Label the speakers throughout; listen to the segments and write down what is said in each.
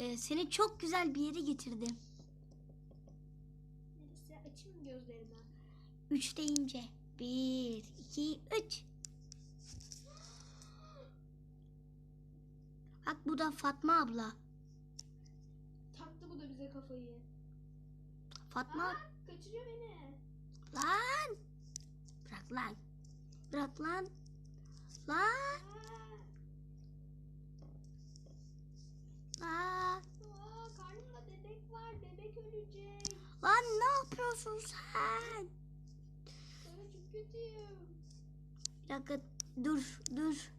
Speaker 1: Ee, seni çok güzel bir yere getirdim.
Speaker 2: Neyse açayım gözlerimi.
Speaker 1: Üç deyince. Bir, iki, üç. Bak bu da Fatma abla.
Speaker 2: Taktı bu da bize kafayı.
Speaker 1: Fatma
Speaker 2: Aa, kaçırıyor beni.
Speaker 1: lan. Bırak lan. Bırak lan. Lan.
Speaker 2: Bebek ölecek.
Speaker 1: Lan ne yapıyorsun sen?
Speaker 2: Ben çok kötüyüm.
Speaker 1: Bir dakika dur dur.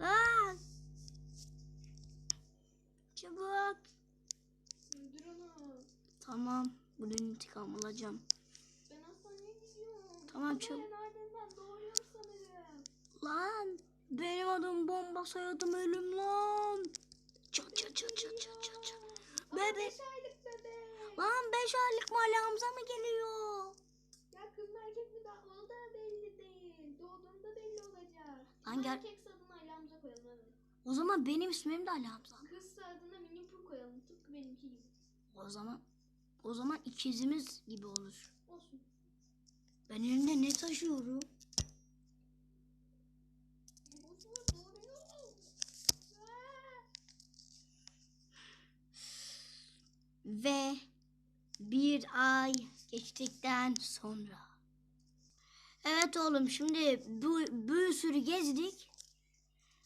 Speaker 2: Aa,
Speaker 1: Lan. Çabuk.
Speaker 2: öldür onu.
Speaker 1: Tamam. Bunun intikam alacağım.
Speaker 2: Ben hastaneye gidiyorum.
Speaker 1: Tamam,
Speaker 2: Ama
Speaker 1: çabuk.
Speaker 2: ardından sanırım.
Speaker 1: Lan. Benim adım bomba soyadım ölüm lan. Çat çat çat çat çat çat.
Speaker 2: Aa,
Speaker 1: Bebek.
Speaker 2: beş aylık bebek.
Speaker 1: Lan 5 aylık Mali Hamza mı geliyor?
Speaker 2: Ya kız mı erkek mi daha o da belli değil. Doğduğunda belli olacak.
Speaker 1: Lan gel-
Speaker 2: Erkek adına Ali Hamza koyalım hadi.
Speaker 1: O zaman benim ismim de Ali Hamza.
Speaker 2: Kız adına Mini Pooh koyalım. Tıpkı benimki gibi.
Speaker 1: O zaman o zaman ikizimiz gibi olur.
Speaker 2: Olsun.
Speaker 1: Ben elimde ne taşıyorum? Ve bir ay geçtikten sonra. Evet oğlum şimdi bu bir sürü gezdik.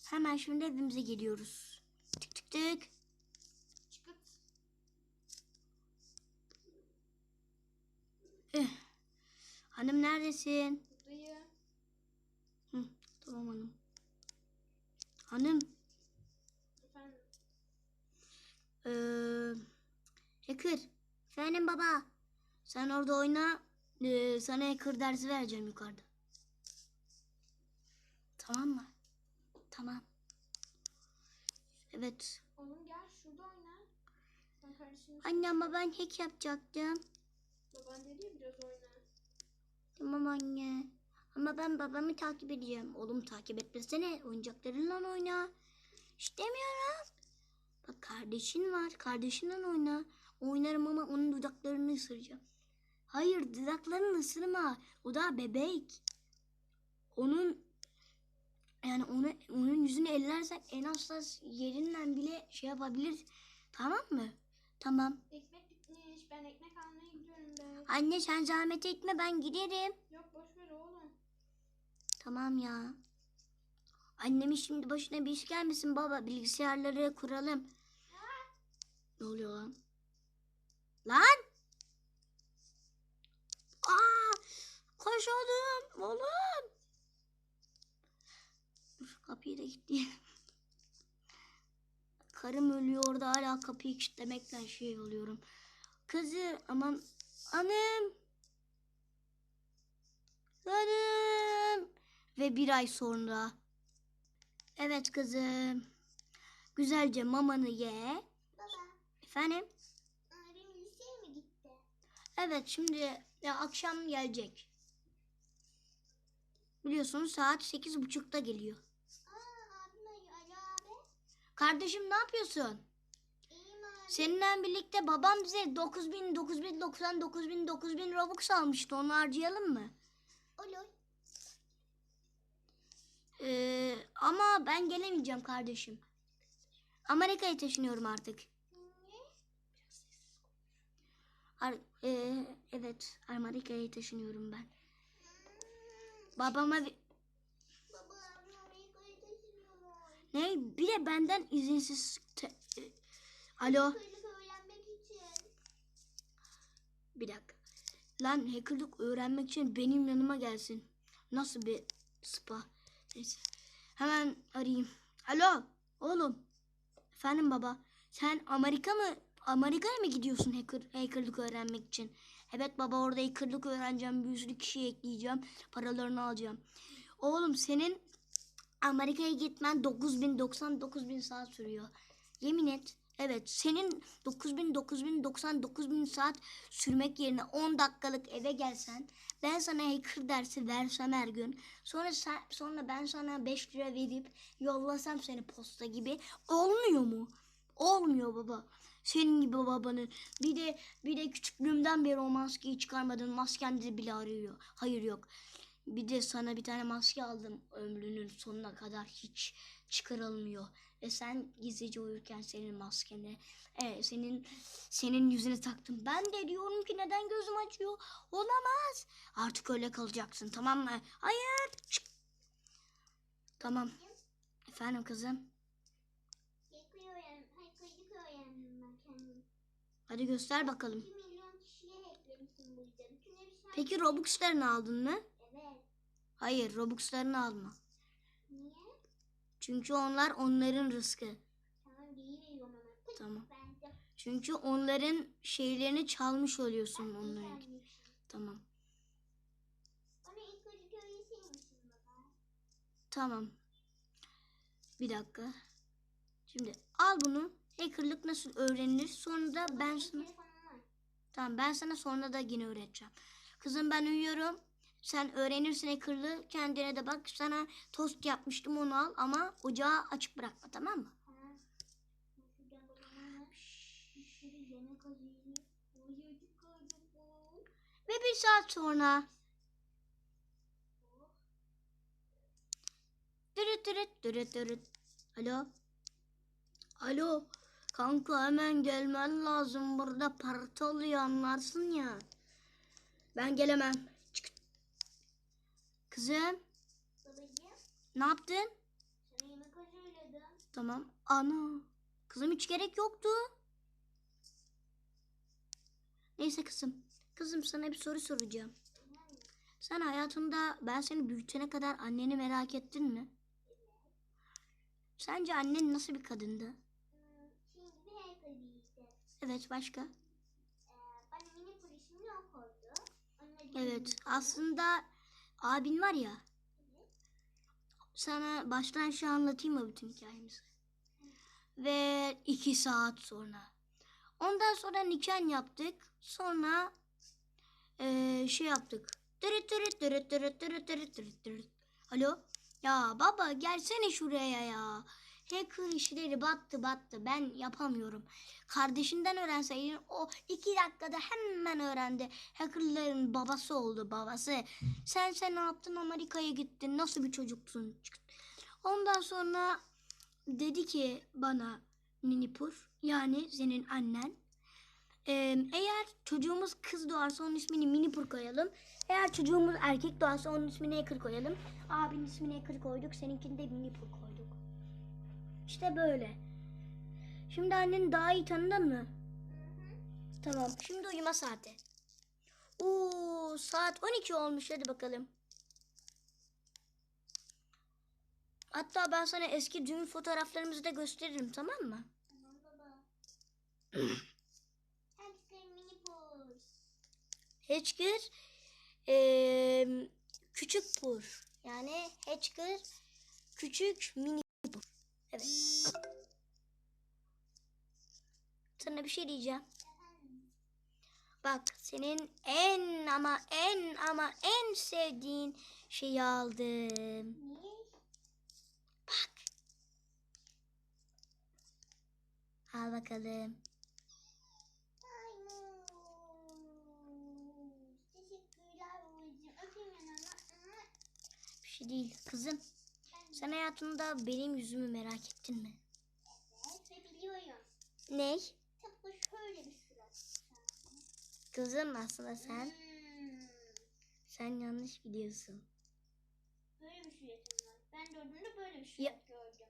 Speaker 1: Hemen şimdi evimize geliyoruz. Tık tık tık. Eh. Hanım neredesin?
Speaker 2: Buradayım.
Speaker 1: Hı, tamam hanım. Hanım.
Speaker 2: Efendim.
Speaker 1: Ee, hacker. Efendim baba. Sen orada oyna. Ee, sana hacker dersi vereceğim yukarıda. Tamam mı? Tamam. Evet.
Speaker 2: Oğlum gel şurada oyna.
Speaker 1: Anne ama ben hack yapacaktım.
Speaker 2: Baban dedi ya biraz oyna.
Speaker 1: Tamam anne. Ama ben babamı takip edeceğim. Oğlum takip etmesene. Oyuncaklarınla oyna. İstemiyorum. Bak kardeşin var. Kardeşinle oyna. Oynarım ama onun dudaklarını ısıracağım. Hayır dudaklarını ısırma. O daha bebek. Onun yani onu, onun yüzünü ellersen en hassas yerinden bile şey yapabilir. Tamam mı? Tamam.
Speaker 2: Ekmek bitmiş. Ben ekmek almaya gidiyorum be.
Speaker 1: Anne sen zahmet etme ben giderim.
Speaker 2: Yok boş ver oğlum.
Speaker 1: Tamam ya. Annemin şimdi başına bir iş gelmesin baba. Bilgisayarları kuralım. Ne oluyor lan? Lan! Aa! Koş oğlum. Oğlum. Dur kapıyı da kilitleyelim. Karım ölüyor orada hala kapıyı kilitlemekten şey oluyorum. Kızı aman annem. Hanım. Ve bir ay sonra. Evet kızım. Güzelce mamanı ye.
Speaker 2: Baba.
Speaker 1: Efendim?
Speaker 2: Abim liseye mi gitti?
Speaker 1: Evet şimdi ya, akşam gelecek. Biliyorsunuz saat sekiz buçukta geliyor.
Speaker 2: Aa abim abi.
Speaker 1: Kardeşim ne yapıyorsun? Seninle birlikte babam bize 9000, 9090, 9000, 9000 Robux almıştı. Onu harcayalım mı?
Speaker 2: Olur.
Speaker 1: Ee, ama ben gelemeyeceğim kardeşim. Amerika'ya taşınıyorum artık.
Speaker 2: Niye?
Speaker 1: Ar- ee, evet, Amerika'ya taşınıyorum ben. Babama bir-
Speaker 2: Baba
Speaker 1: ne? Bir de benden izinsiz. te- e, Alo, bir dakika. Lan hackerlık öğrenmek için benim yanıma gelsin. Nasıl bir spa? Neyse. Hemen arayayım. Alo, oğlum. Efendim baba. Sen Amerika mı? Amerika'ya mı gidiyorsun hacker, hackerlık öğrenmek için? Evet baba orada hackerlık öğreneceğim. Bir sürü kişi ekleyeceğim. Paralarını alacağım. Oğlum senin Amerika'ya gitmen 9000 99 bin saat sürüyor. Yemin et. Evet senin 9000 9000 99 bin saat sürmek yerine 10 dakikalık eve gelsen ben sana hacker dersi versem her gün sonra sen, sonra ben sana 5 lira verip yollasam seni posta gibi olmuyor mu? Olmuyor baba. Senin gibi babanın. Bir de bir de küçüklüğümden beri o maskeyi çıkarmadın. Masken de bile arıyor. Hayır yok. Bir de sana bir tane maske aldım ömrünün sonuna kadar hiç çıkarılmıyor. Ve sen gizlice uyurken senin maskeni, e, senin senin yüzüne taktım. Ben de diyorum ki neden gözüm açıyor? Olamaz. Artık öyle kalacaksın tamam mı? Hayır. Çık. Tamam. Efendim kızım.
Speaker 2: Hacker öğren, hackerlık öğrendim ben kendim.
Speaker 1: Hadi göster bakalım.
Speaker 2: 2 milyon kişiye hacklemiştim bu yüzden. Bütün hepsi
Speaker 1: Peki Robux'larını aldın mı?
Speaker 2: Evet.
Speaker 1: Hayır, Robux'larını alma.
Speaker 2: Niye?
Speaker 1: Çünkü onlar onların rızkı.
Speaker 2: Tamam
Speaker 1: Tamam. Çünkü onların şeylerini çalmış oluyorsun onların. Tamam. Tamam. Bir dakika. Şimdi al bunu. Hackerlık nasıl öğrenilir? Sonra da ben sana tamam ben sana sonra da yine öğreteceğim. Kızım ben uyuyorum. Sen öğrenirsin hackerlığı. Kendine de bak. Sana tost yapmıştım onu al ama ocağı açık bırakma tamam mı? Ve bir saat sonra Dırıt dırıt dırıt dırıt. Alo. Alo. Kanka hemen gelmen lazım. Burada parti oluyor anlarsın ya. Ben gelemem. Çık. Kızım
Speaker 2: Babacığım
Speaker 1: ne yaptın?
Speaker 2: sana yemek hazırladım.
Speaker 1: Tamam. Ana. Kızım hiç gerek yoktu. Neyse kızım. Kızım sana bir soru soracağım. Sen hayatında ben seni büyütene kadar anneni merak ettin mi? Sence annen nasıl bir kadındı?
Speaker 2: Hmm, Şimdi bir hacker işte.
Speaker 1: Evet başka?
Speaker 2: Ee, mini yok oldu.
Speaker 1: Evet aslında abin var ya
Speaker 2: Evet.
Speaker 1: sana baştan şu anlatayım mı bütün hikayemizi? Ve iki saat sonra. Ondan sonra nikah yaptık. Sonra eee, şey yaptık. Dırıt dırıt dırıt dırıt dırıt dırıt dırıt dırıt. Alo? Ya baba gelsene şuraya ya. Hacker işleri battı battı. Ben yapamıyorum. Kardeşinden öğrenseydin o iki dakikada hemen öğrendi. Hackerların babası oldu babası. Sen sen ne yaptın Amerika'ya gittin. Nasıl bir çocuktun? Ondan sonra dedi ki bana Ninipur yani senin annen eğer çocuğumuz kız doğarsa onun ismini Minipur koyalım. Eğer çocuğumuz erkek doğarsa onun ismini Ekır koyalım. Abinin ismini Ekır koyduk. Seninkini de Minipur koyduk. İşte böyle. Şimdi anneni daha iyi tanıdın mı?
Speaker 2: Hı hı.
Speaker 1: Tamam. Şimdi uyuma saati. Oo, saat 12 olmuş. Hadi bakalım. Hatta ben sana eski düğün fotoğraflarımızı da gösteririm tamam mı?
Speaker 2: Tamam baba.
Speaker 1: Hatchker eee, küçük pur. Yani Hatchker küçük mini. Evet. Sana bir şey diyeceğim. Bak senin en ama en ama en sevdiğin şeyi aldım. Bak. Al bakalım. Bir şey değil kızım. Sen hayatında benim yüzümü merak ettin mi?
Speaker 2: Evet ve biliyorum.
Speaker 1: Ne?
Speaker 2: Tıpkı şöyle bir surat.
Speaker 1: Kızım aslında sen
Speaker 2: Hmm.
Speaker 1: sen yanlış biliyorsun.
Speaker 2: Böyle bir suratım var. Ben gördüğümde böyle bir
Speaker 1: Ya-
Speaker 2: surat gördüm.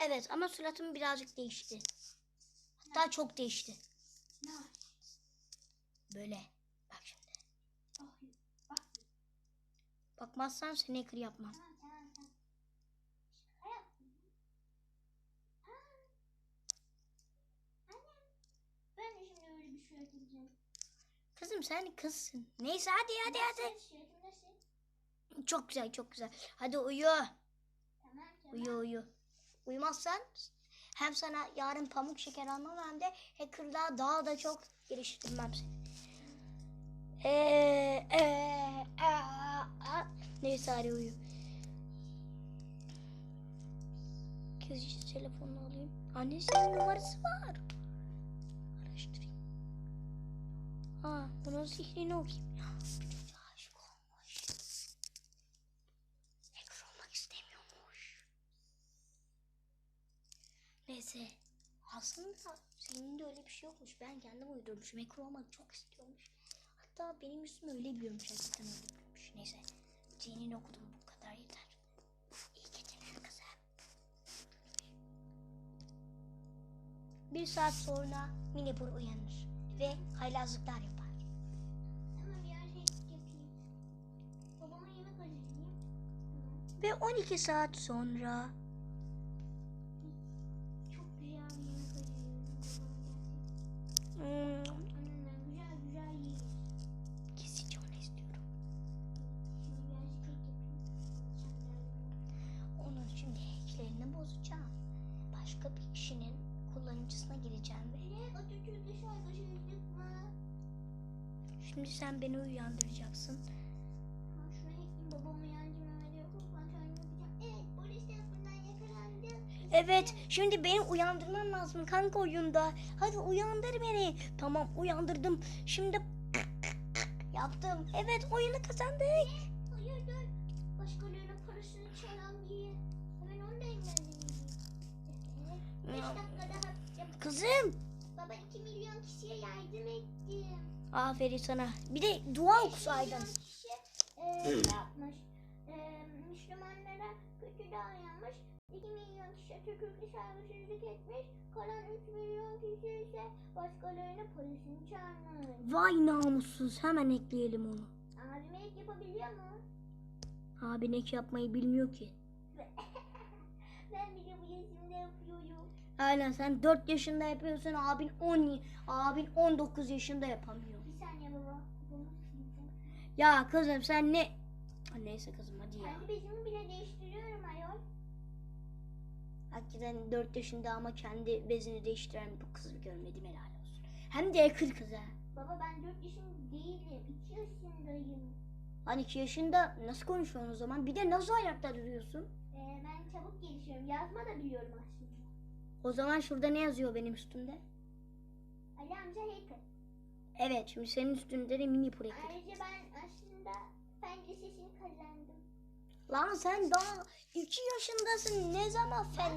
Speaker 1: Evet ama suratım birazcık değişti. Hatta çok değişti.
Speaker 2: Ne?
Speaker 1: Böyle. Bak şimdi.
Speaker 2: Bakayım. Bak.
Speaker 1: Bakmazsan seni hacker yapmam.
Speaker 2: Tamam tamam tamam. Şaka yaptım. Aa. Annem. Ben de şimdi öyle bir surat yapacağım.
Speaker 1: Kızım sen kızsın. Neyse hadi hadi hadi. Çok güzel çok güzel. Hadi uyu.
Speaker 2: Tamam tamam.
Speaker 1: Uyu uyu. Uyumazsan hem sana yarın pamuk şeker almam hem de hackerlığa daha da çok geliştirmem seni. Eee, eee, aa, aa. Neyse hadi uyu. işte telefonunu alayım. Annesinin numarası var. Araştırayım. Aa, bunun sihrini okuyayım. Ya, istemiyormuş. Neyse. Aslında senin de öyle bir şey yokmuş. Ben kendim uydurmuşum. Hacker olmak çok istiyormuş. Hatta benim üstüme öyle biliyormuş. Gerçekten öyle biliyormuş. Neyse. Senin okudum bu kadar yeter. İyi geceler kızım. Bir saat sonra Minipur uyanır ve haylazlıklar yapar. Ve 12 saat sonra
Speaker 2: Çok güzel yemek
Speaker 1: hmm,
Speaker 2: güzel güzel yiyiz.
Speaker 1: kesici onu istiyorum.
Speaker 2: Şimdi.
Speaker 1: Onun şimdi hacklerini bozacağım. Başka bir kişinin kullanıcısına gireceğim ve
Speaker 2: Ne? Atatürk'e saygısızlık mı?
Speaker 1: şimdi sen beni uyandıracaksın.
Speaker 2: Ha, şuna ekleyeyim babamı yancı Evet,
Speaker 1: şimdi beni uyandırman lazım kanka oyunda. Hadi uyandır beni. Tamam, uyandırdım. Şimdi yaptım. Evet, oyunu kazandık.
Speaker 2: Hayır dur. Başkalarının parasını çalan biri. Hemen onu da engellemeliyim. Evet. Beş
Speaker 1: Ya.
Speaker 2: dakika daha yapacağım.
Speaker 1: Kızım.
Speaker 2: Baba 2 milyon kişiye yardım ettim.
Speaker 1: Aferin sana. Bir de dua
Speaker 2: 5
Speaker 1: okusaydın.
Speaker 2: milyon kişi e, yapmış. E, Müslümanlara kötü davranmış. 2 milyon kişi Atatürk'e saygısızlık etmiş. Kalan 3 milyon kişi ise başkalarının parasını çalmış.
Speaker 1: Vay namussuz. Hemen ekleyelim onu.
Speaker 2: Abim el yapabiliyor mu?
Speaker 1: Abi ne yapmayı bilmiyor ki.
Speaker 2: Ben bile bu yaşımda yapıyorum.
Speaker 1: Aynen sen 4 yaşında yapıyorsun. Abin 10 abin 19 yaşında yapamıyor.
Speaker 2: Bir saniye baba.
Speaker 1: Ya kızım sen ne Neyse kızım hadi ya.
Speaker 2: Kendi bezimi bile değiştiriyorum ayol.
Speaker 1: Hakikaten 4 yaşında ama kendi bezini değiştiren bu kızı görmedim helal olsun. Hem de yakın kız ha.
Speaker 2: Baba ben 4 yaşında değilim. 2 yaşındayım.
Speaker 1: Hani 2 yaşında nasıl konuşuyorsun o zaman? Bir de nasıl ayakta duruyorsun?
Speaker 2: Ee, ben çabuk gelişiyorum. Yazma da biliyorum aslında.
Speaker 1: O zaman şurada ne yazıyor benim üstümde?
Speaker 2: Ali amca hacker.
Speaker 1: Evet şimdi senin üstünde de mini pro hacker.
Speaker 2: Ayrıca ben aslında fen lisesini kazandım.
Speaker 1: Lan sen daha 2 yaşındasın. Ne zaman fen...